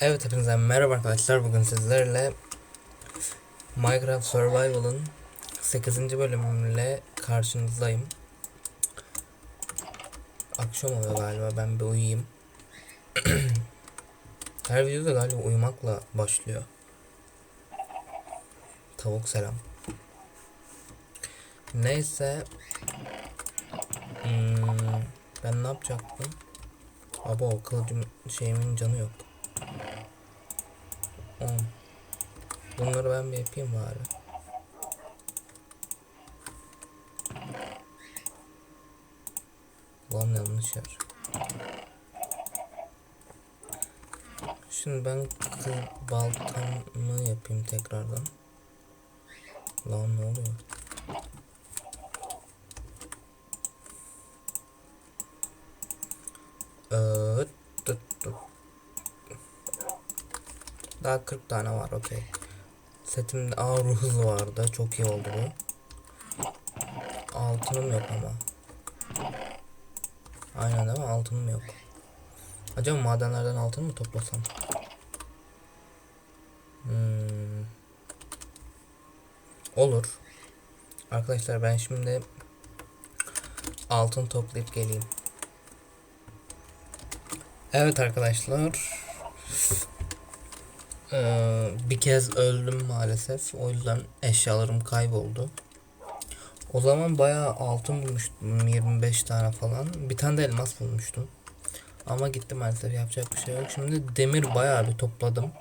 Evet hepinize merhaba arkadaşlar. Bugün sizlerle Minecraft Survival'ın 8. bölümüyle karşınızdayım. Akşam oluyor galiba. Ben bir uyuyayım. Her videoda galiba uyumakla başlıyor. Tavuk selam. Neyse. Hmm, ben ne yapacaktım? Abo kılıcım şeyimin canı yok. On. Bunları ben bir yapayım bari. Lan yanlış yer. Şimdi ben baltamı yapayım tekrardan. Lan ne oluyor? Daha 40 tane var okey. Setimde ağır hız vardı. Çok iyi oldu bu. Altınım yok ama. Aynen değil mi? Altınım yok. Acaba madenlerden altın mı toplasam? Hmm. Olur. Arkadaşlar ben şimdi altın toplayıp geleyim. Evet arkadaşlar. Ee, bir kez öldüm maalesef. O yüzden eşyalarım kayboldu. O zaman bayağı altın bulmuştum. 25 tane falan. Bir tane de elmas bulmuştum. Ama gitti maalesef yapacak bir şey yok. Şimdi demir bayağı bir topladım.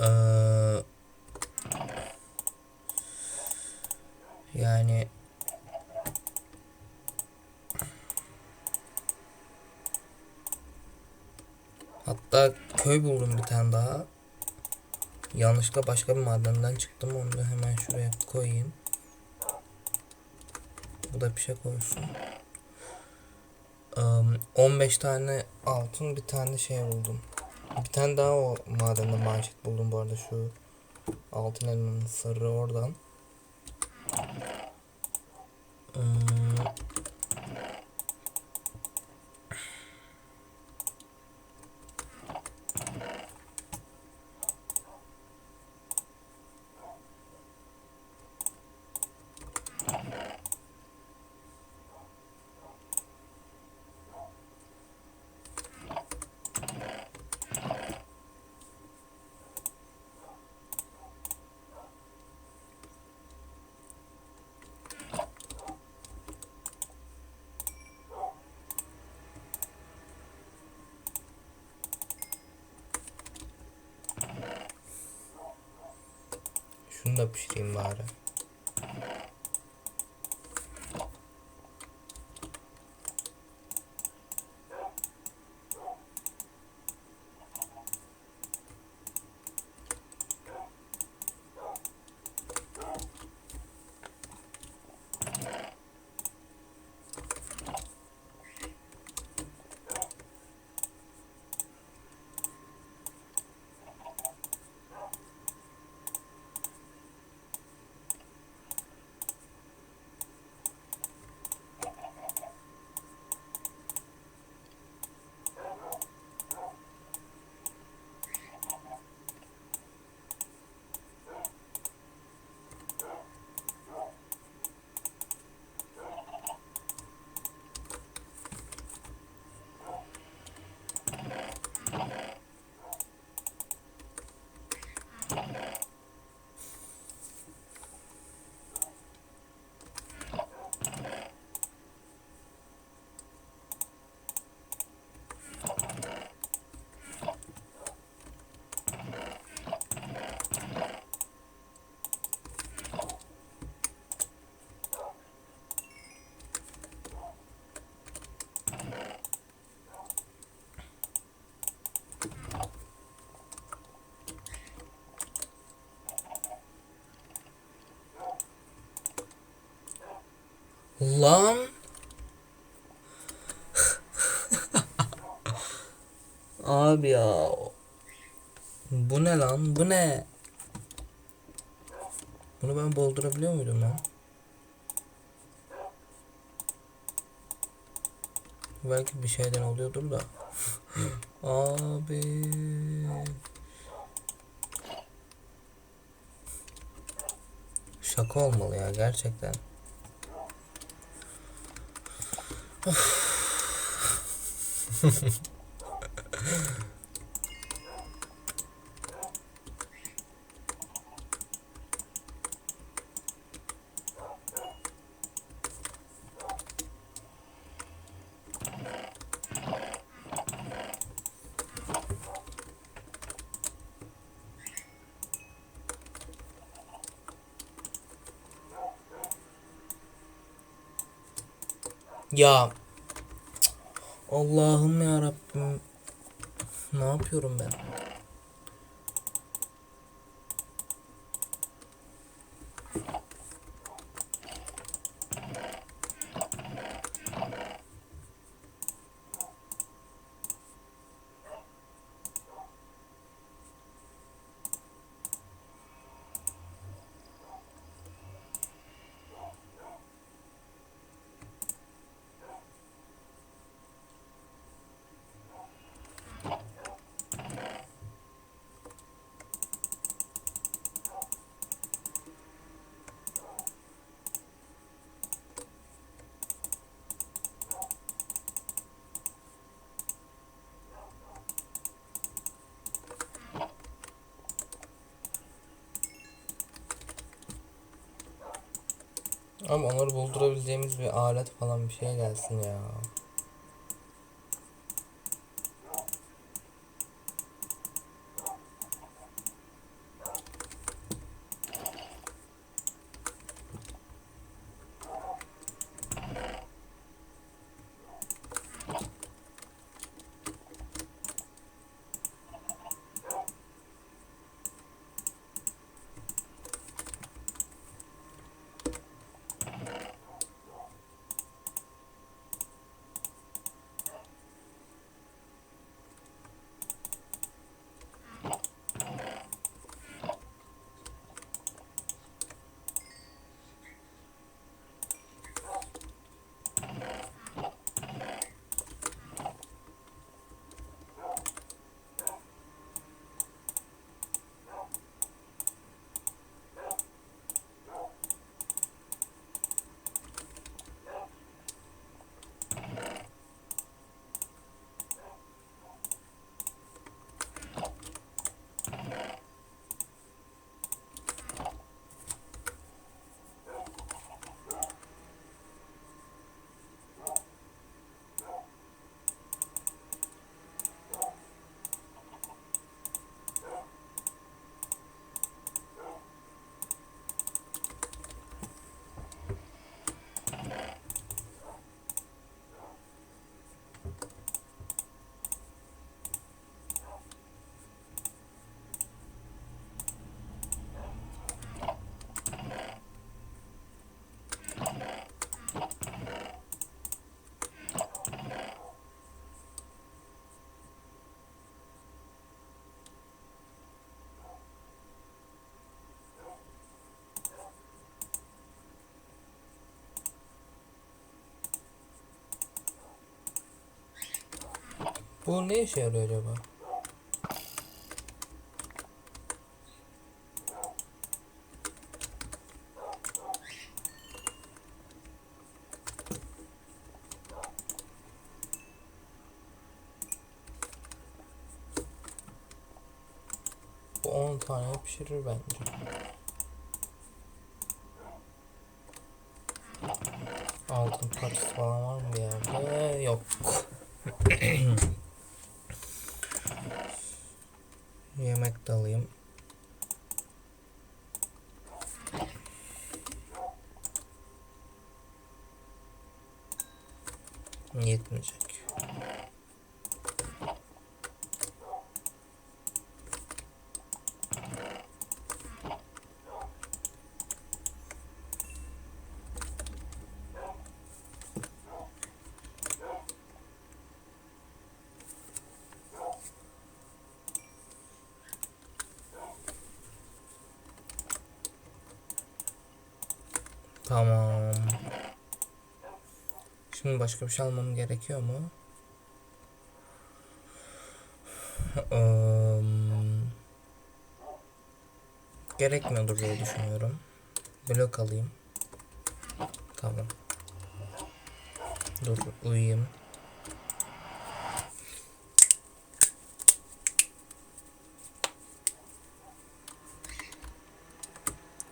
Ee, yani Hatta köy buldum bir tane daha. Yanlışlıkla başka bir madenden çıktım. Onu da hemen şuraya koyayım. Bu da bir şey koysun. Eee, 15 tane altın bir tane şey buldum. Bir tane daha o madende manşet buldum bu arada şu altın elmanın sarı oradan. Eee, Şunu da pişireyim bari. Lan. Abi ya. Bu ne lan? Bu ne? Bunu ben boldurabiliyor muydum lan? Belki bir şeyden oluyordur da. Abi. Şaka olmalı ya gerçekten. フフフ。Ya Allah'ım ya Rabbim. Ne yapıyorum ben? Ama onları buldurabileceğimiz bir alet falan bir şey gelsin ya. Bu ne işe yarıyor acaba? Bu 10 tane pişirir bence. Altın parçası falan var mı bir yerde? Yok. Yemek de alayım. Yetmeyecek. Başka bir şey almam gerekiyor mu? Gerekmiyordur diye düşünüyorum. Blok alayım. Tamam. Dur uyuyayım.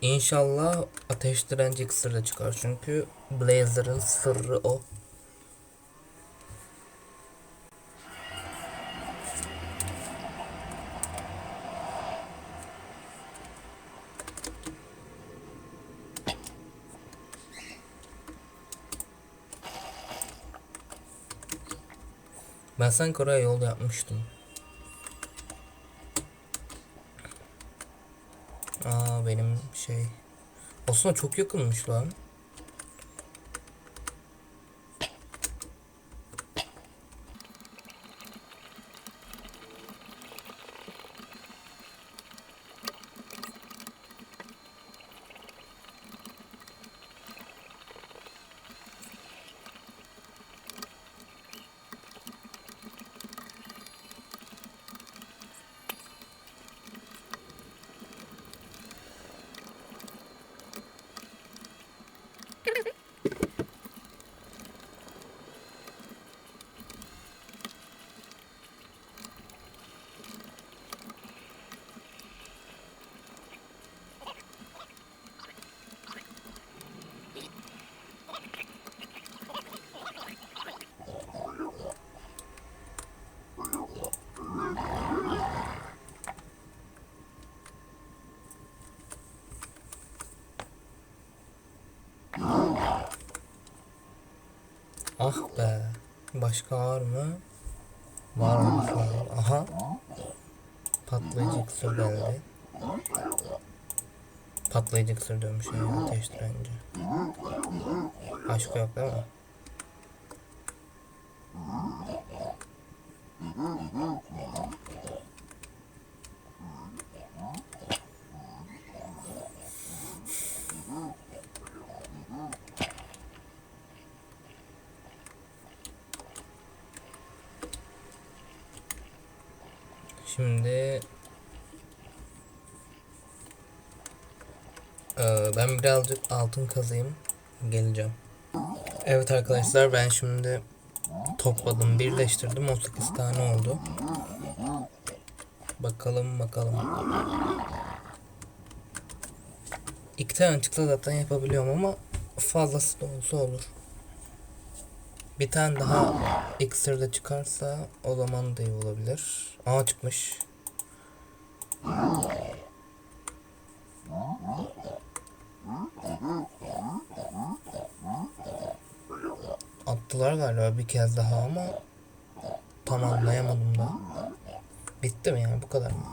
İnşallah ateş direnci iksiri de çıkar çünkü Blazer'ın sırrı o. Oraya yol yapmıştım. Aa benim şey. Aslında çok yakınmış lan. Ah be. Başka var mı? Var mı? Aha. Patlayıcı iksir geldi. Patlayıcı iksir diyormuş ya ateş direnci. Başka yok değil mi? Şimdi Ee, ben birazcık altın kazayım. Geleceğim. Evet arkadaşlar ben şimdi topladım, birleştirdim. 18 tane oldu. Bakalım bakalım. İki tane çıksa zaten yapabiliyorum ama fazlası da olsa olur. Bir tane daha iksir çıkarsa o zaman da iyi olabilir. Aa çıkmış. Attılar galiba bir kez daha ama tamamlayamadım da. Bitti mi yani bu kadar mı?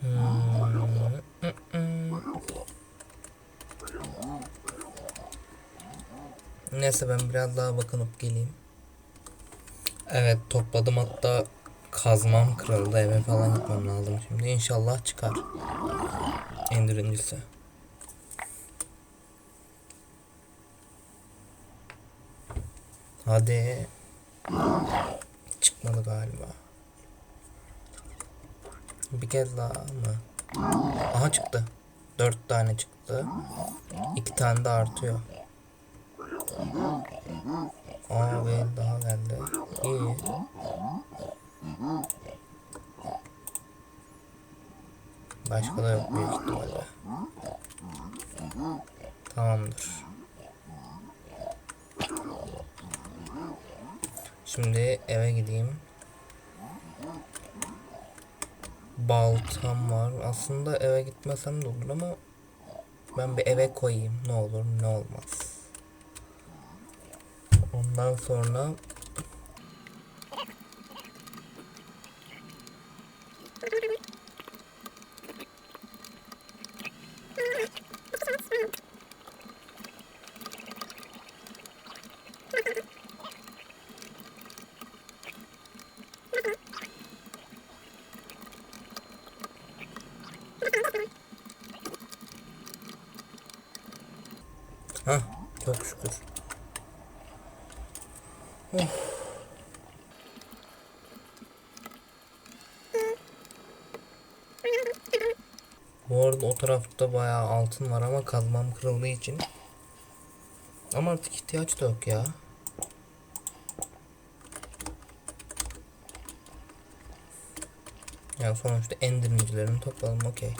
Hmm. Neyse ben biraz daha bakınıp geleyim. Evet topladım hatta kazmam kırıldı eve falan gitmem lazım şimdi. İnşallah çıkar. Endirincisi. Hadi. Çıkmadı galiba. Bir kez daha mı? Aha çıktı. Dört tane çıktı. İki tane de artıyor. Aa bir daha geldi. İyi. Başka da yok büyük ihtimalle. Tamamdır. Şimdi eve gideyim. Baltam var. Aslında eve gitmesem de olur ama ben bir eve koyayım. Ne olur ne olmaz. Ondan sonra Hah Çok şükür. Bu arada o tarafta bayağı altın var ama kazmam kırıldığı için. Ama artık ihtiyaç da yok ya. Ya sonuçta endirmecilerini topladım okey.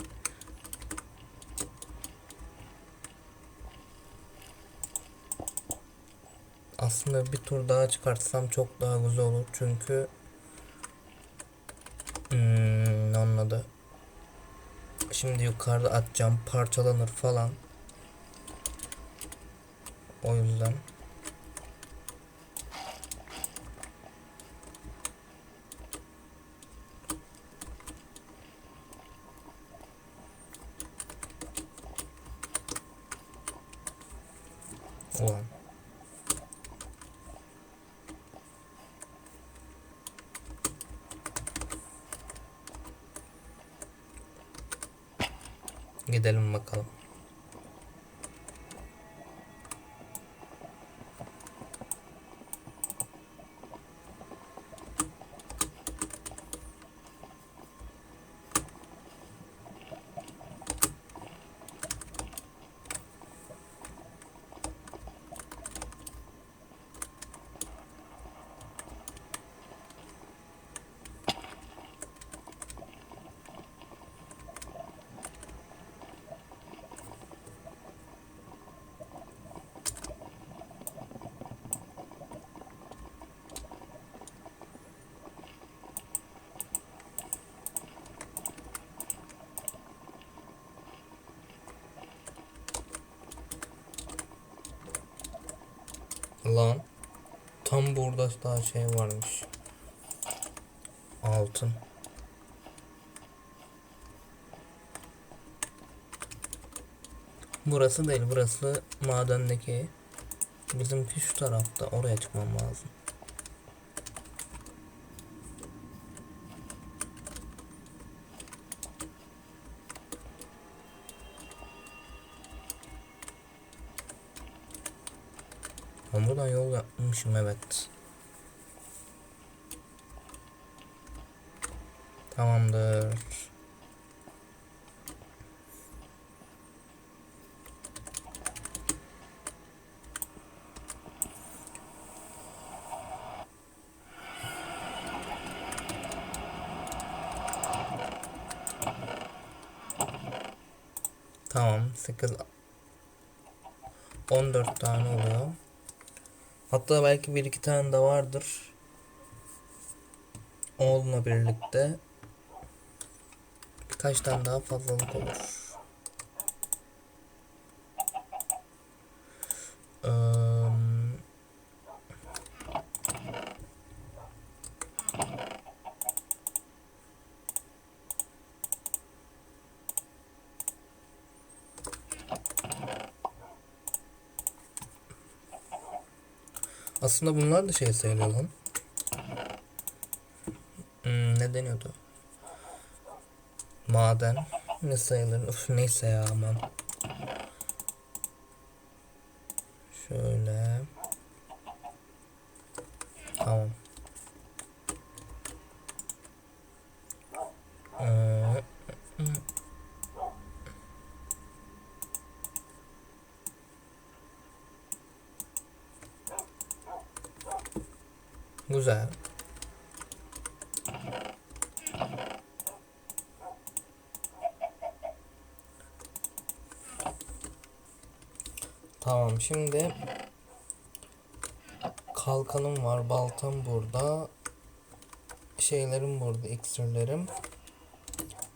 Aslında bir tur daha çıkartsam çok daha güzel olur çünkü hmm, onun? Şimdi yukarıda atacağım parçalanır falan. O yüzden. Ulan. Gidelim bakalım. Lan. Tam burada daha şey varmış. Altın. Burası değil burası madendeki. Bizimki şu tarafta oraya çıkmam lazım. Ben buradan yol yapmışım evet. Tamamdır. Tamam 8 14 tane oluyor. Hatta belki bir iki tane de vardır. Oğlumla birlikte birkaç tane daha fazlalık olur. Aslında bunlar da şey sayılıyor lan. Hmm, ne deniyordu? Maden ne sayılır? Uf, neyse ya aman. Şöyle. Tamam. Ee, Güzel. Tamam şimdi kalkanım var, baltam burada. Şeylerim burada, iksirlerim.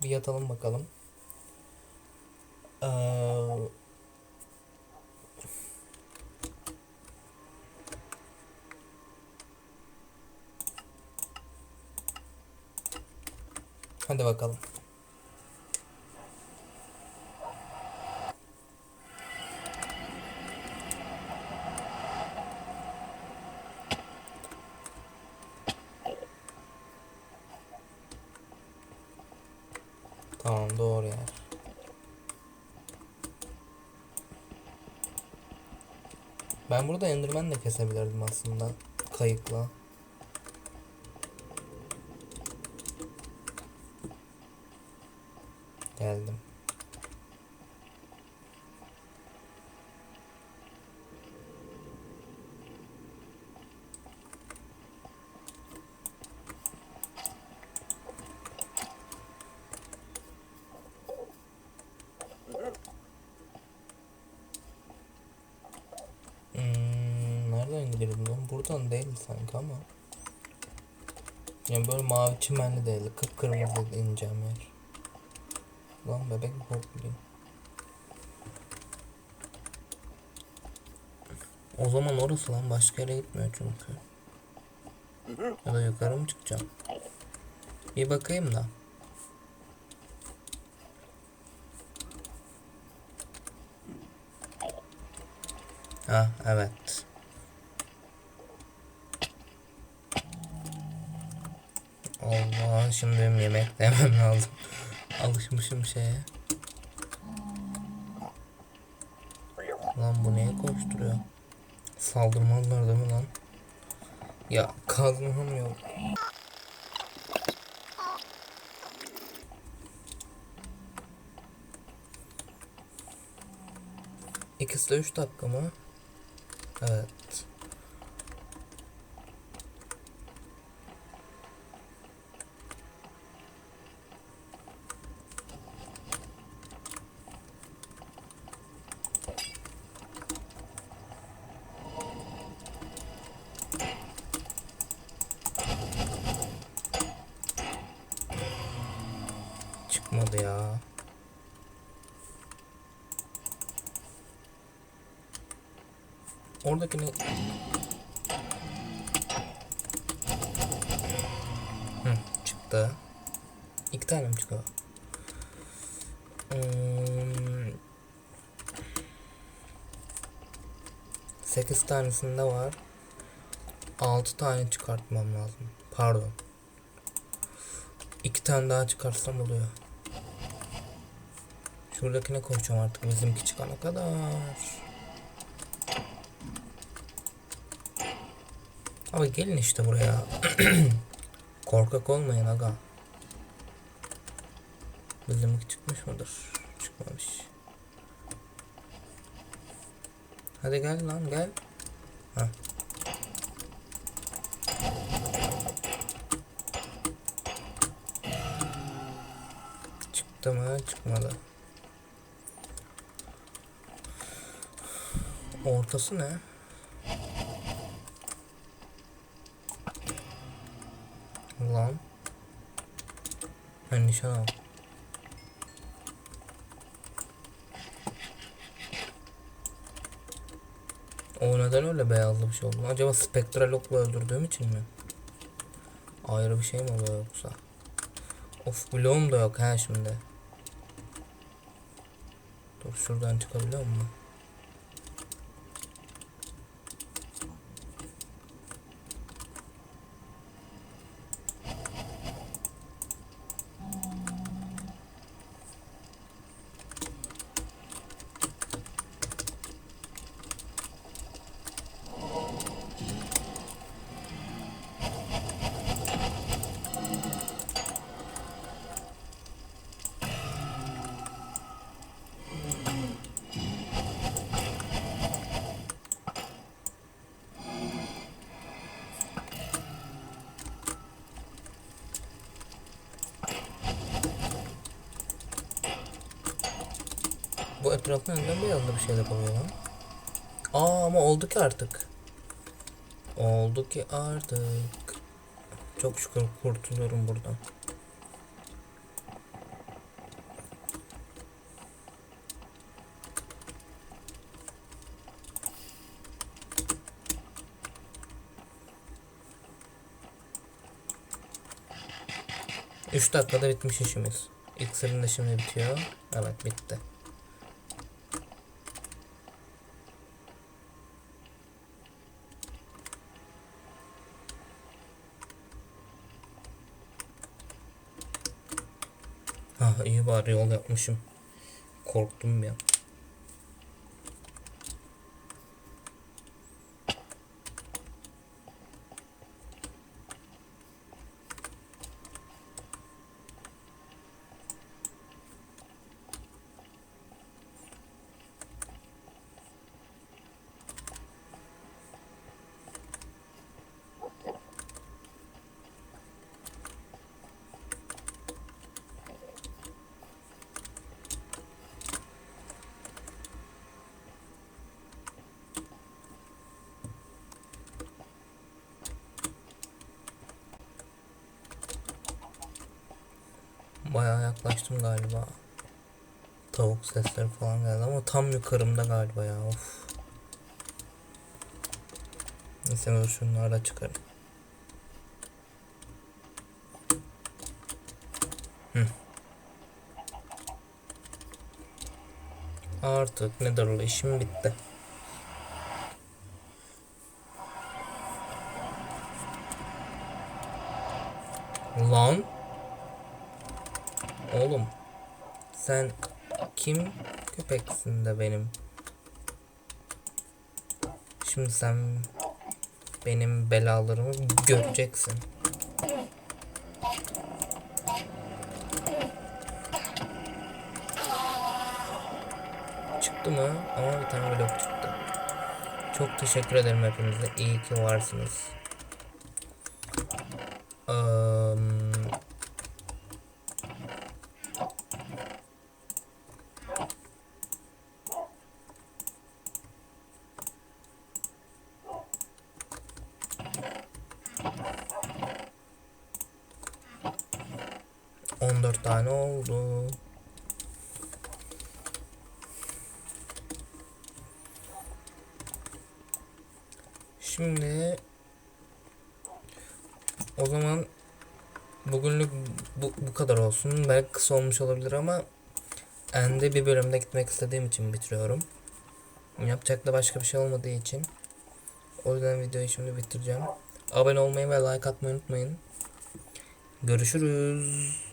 Bir yatalım bakalım. Ee, hadi bakalım. Tamam doğru yer. Ben burada Enderman de kesebilirdim aslında. Kayıkla. Geldim. Hmm, lan? Buradan değil sanki ama. Yani böyle mavi çimenli değil, kıpkırmızı ineceğim yer. Lan bebek mi korkuyor? O zaman orası lan başka yere gitmiyor çünkü. Ya da yukarı mı çıkacağım? Bir bakayım da. Ha evet. Allah şimdi benim yemek de yemem lazım. Alışmışım şeye. Lan bu neye koşturuyor? Saldırmazlar değil mi lan? Ya kazmam yok. İkisi de 3 dakika mı? Evet. 8 tanesinde var. 6 tane çıkartmam lazım. Pardon. 2 tane daha çıkarsam oluyor. Şuradakine koşacağım artık bizimki çıkana kadar. Abi gelin işte buraya. Korkak olmayın aga. Bizimki çıkmış mıdır? Çıkmamış. Hadi gel lan gel. Ha. Çıktı mı? Çıkmadı. Ortası ne? Lan. Ben nişan al. O neden öyle beyazlı bir şey oldu? Acaba spektral okla öldürdüğüm için mi? Ayrı bir şey mi oluyor yoksa? Of bloğum da yok ha şimdi. Dur şuradan çıkabiliyor mu? Bu etrafta neden beyazlı bir şeyler oluyor lan? Aa ama oldu ki artık. Oldu ki artık. Çok şükür kurtuluyorum buradan. Üç dakikada bitmiş işimiz. İksirin de şimdi bitiyor. Evet bitti. Ha iyi bari yol yapmışım. Korktum bir. Bayağı yaklaştım galiba. Tavuk sesleri falan geldi ama tam yukarımda galiba ya. Of. Neyse dur şunları da çıkarım. Hı. Artık ne darılı işim bitti. Lan. Sen kim köpeksin de benim? Şimdi sen benim belalarımı göreceksin. Çıktı mı? Ama bir tane blok çıktı. Çok teşekkür ederim hepinize. İyi ki varsınız. Eee 14 tane oldu. Şimdi o zaman bugünlük bu, bu kadar olsun. Belki kısa olmuş olabilir ama End'e bir bölümde gitmek istediğim için bitiriyorum. Yapacak da başka bir şey olmadığı için. O yüzden videoyu şimdi bitireceğim. Abone olmayı ve like atmayı unutmayın. Görüşürüz.